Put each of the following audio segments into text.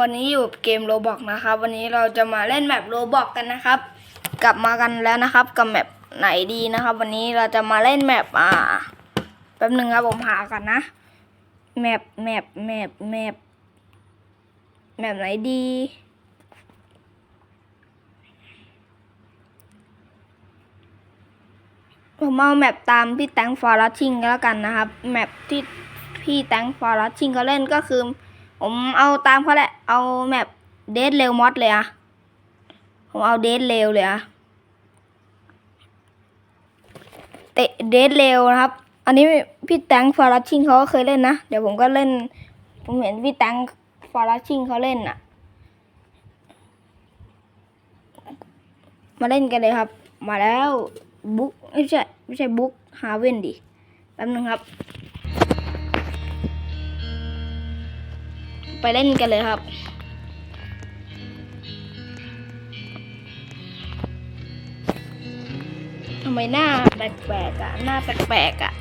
วันนี้อยู่เกมโรบอกนะครับ วันนี้เราจะมาเล่นแมปโรบอกกันนะครับ กลับมากันแล้วนะครับ กับแมปไหนดีนะครับ วันนี้เราจะมาเล่นแมปอ่าแป๊บหนึ่งครับผมหากันนะแมปแมปแมปแมปแมปไหนดีผมเอาแมปตามพี่แตงฟอร์รัชชิงก็แล้วกันนะครับ แมปที่พี่แตงฟอร์รัชชิงเขาเล่นก็คือ ผมเอาตามเขาแหละ เอาแมปเดทเร็วมอดเลยอะผมเอาเดทเร็วเลยอะเตะเดทเร็วนะครับ อันนี้พี่แตงฟอร์รัชชิงเขาก็เคยเล่นนะ เดี๋ยวผมก็เล่น ผมเห็นพี่แตงฟอร์รัชชิงเขาเล่นอะมาเล่นกันเลยครับ มาแล้วบุ๊กไม่ใช่ไม่ใช่บุ๊กฮาเวนดิแป๊บนึงครับ ไปเล่นกันเลยครับ ทำไมหน้าแปลกๆอะ หน้าแปลกๆอะ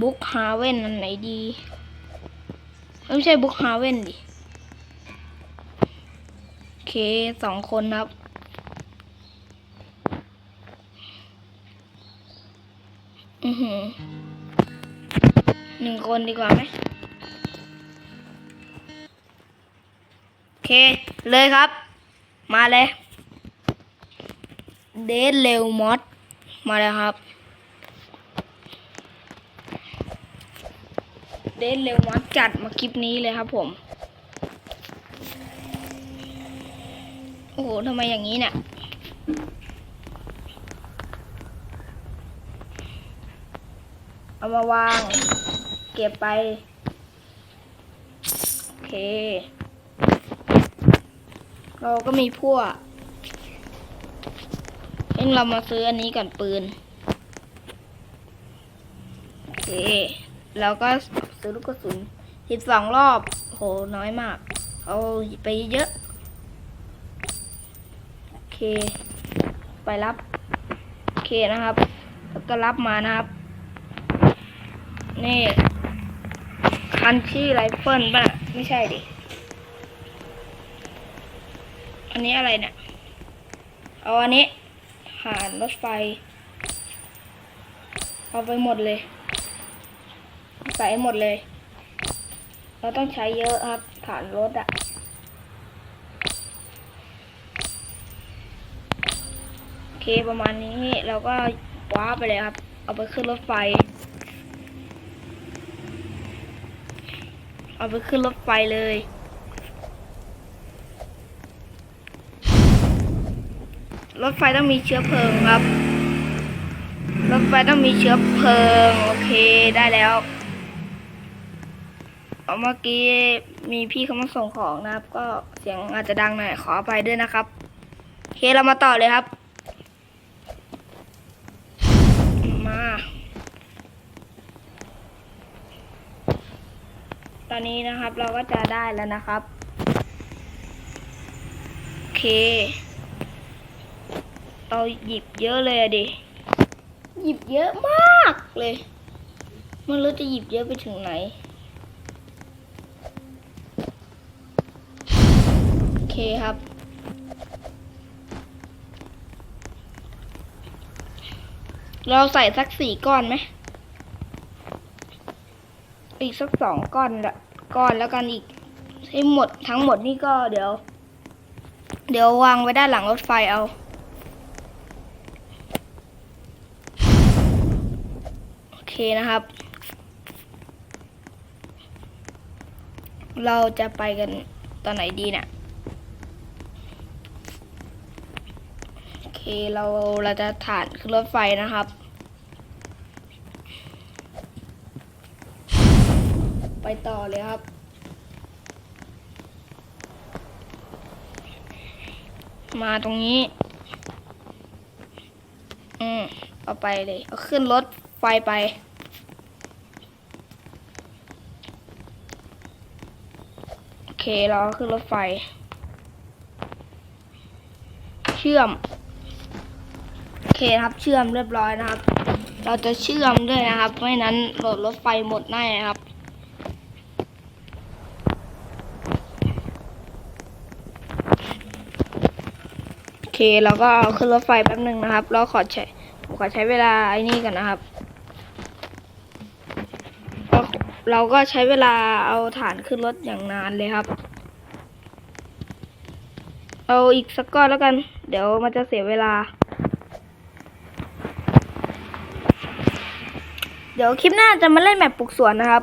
บุ๊กฮาเว่นอันไหนดี ไม่ใช่บุ๊กฮาเว่นดิ โอเคสองคนครับอือหือ หนึ่งคนดีกว่าไหมโอเค เลยครับ มาเลย เดทเร็วมอดมาเลยครับ เดทเร็วมอดจัดมาคลิปนี้เลยครับผม โอ้โหทำไมอย่างนี้เนี่ยเอามาวาง ก็บไป โอเค เราก็มีพวกเอ็งเรามาซื้ออันนี้ก่อนปืน โอเค แล้วก็ซื้อลูกกระสุนสิบสองรอบ โห น้อยมาก เอาไปเยอะ โอเค ไปรับ โอเคนะครับ แล้วก็รับมานะครับ นี่ คันที่ไรเฟิลป่ะ ไม่ใช่ดิ อันนี้อะไรเนี่ย เอาอันนี้หานรถไฟ เอาไปหมดเลย ใส่หมดเลย เราต้องใช้เยอะครับฐานรถอะโอเคประมาณนี้เราก็ว้าไปเลยครับ เอาไปขึ้นรถไฟ เอาไปขึ้นรถไฟเลย รถไฟต้องมีเชื้อเพลิงครับ รถไฟต้องมีเชื้อเพลิง โอเคได้แล้วเอาเมื่อกี้มีพี่เขามาส่งของนะครับ ก็เสียงอาจจะดังหน่อยขออภัยด้วยนะครับโอเคเรามาต่อเลยครับ มา ตอนนี้นะครับเราก็จะได้แล้วนะครับ โอเค เราหยิบเยอะเลยอะดิ หยิบเยอะมากเลยมันรู้จะหยิบเยอะไปถึงไหน โอเคครับเราใส่สักสี่ก้อนไหม อีกสักสองก้อนละก้อนแล้วกันอีกให้หมดทั้งหมดนี่ก็เดี๋ยว เดี๋ยววางไว้ด้านหลังรถไฟเอาโอเคนะครับ เราจะไปกันตอนไหนดีเนะี่ยโอเคเราเราจะถ่านขึ้นรถไฟนะครับ ไป ต่อเลยครับ มาตรงนี้ อืมเอาไปเลย เอาขึ้นรถไฟไปโอเคเราขึ้นรถไฟ เชื่อม โอเคครับเชื่อมเรียบร้อยนะครับ เราจะเชื่อมด้วยนะครับ ไม่นั้นโหลดรถไฟหมดแน่ครับ เราก็เอาขึ้นรถไฟแป๊บหนึ่งนะครับ เราขอใช้ผมขอใช้เวลาไอ้นี่กันนะครับเราเราก็ใช้เวลาเอาฐานขึ้นรถอย่างนานเลยครับ เอาอีกสักก้อนแล้วกัน เดี๋ยวมันจะเสียเวลา เดี๋ยวคลิปหน้าจะมาเล่นแมปปลูกสวนนะครับ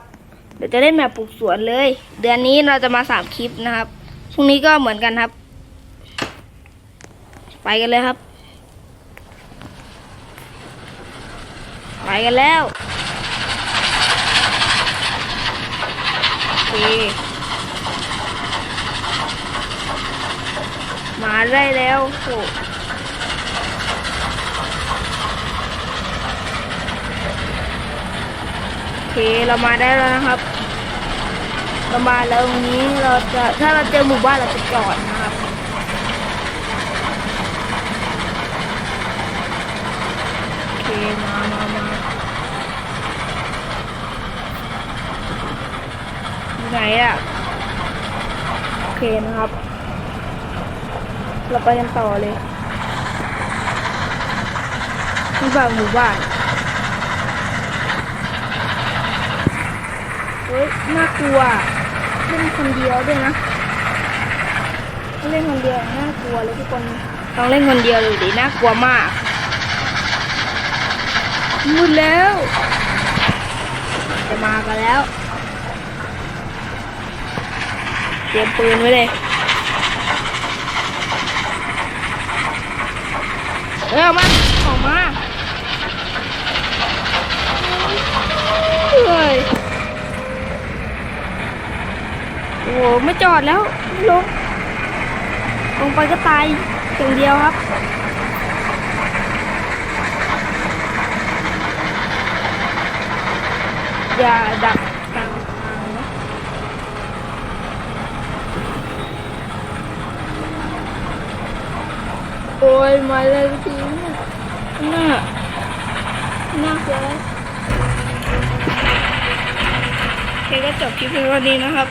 เดี๋ยวจะเล่นแมปปลูกสวนเลย เดือนนี้เราจะมาสามคลิปนะครับพรุ่งนี้ก็เหมือนกันครับ ไปกันเลยครับ ไปกันแล้วโอเคมาได้แล้วโหโอเคเรามาได้แล้วนะครับเรามาแล้วตรงนี้เราจะถ้าเราเจอหมู่บ้านเราจะจอดนะครับ โอเค มามามา อยู่ไหนอะโอเคนะครับ เราไปกันต่อเลยนี่บ้านหมู่บ้าน เฮ้ย น่ากลัว เล่นคนเดียวด้วยนะ เล่นคนเดียว น่ากลัวเลยทุกคนลองเล่นคนเดียวเลยดิน่ากลัวมาก มืดแล้ว จะมากันแล้ว เตรียมปืนไว้เลย เออมาออกมาเฮ้ยโอ้โหไม่จอดแล้วไม่ลงลงไปก็ตายอย่างเดียวครับอย่าดักกลางทางนะ โอ้ยมาแล้วจริงๆน่าน่ากลัวโอเคก็จบคลิปเพียงเท่านี้นะครับ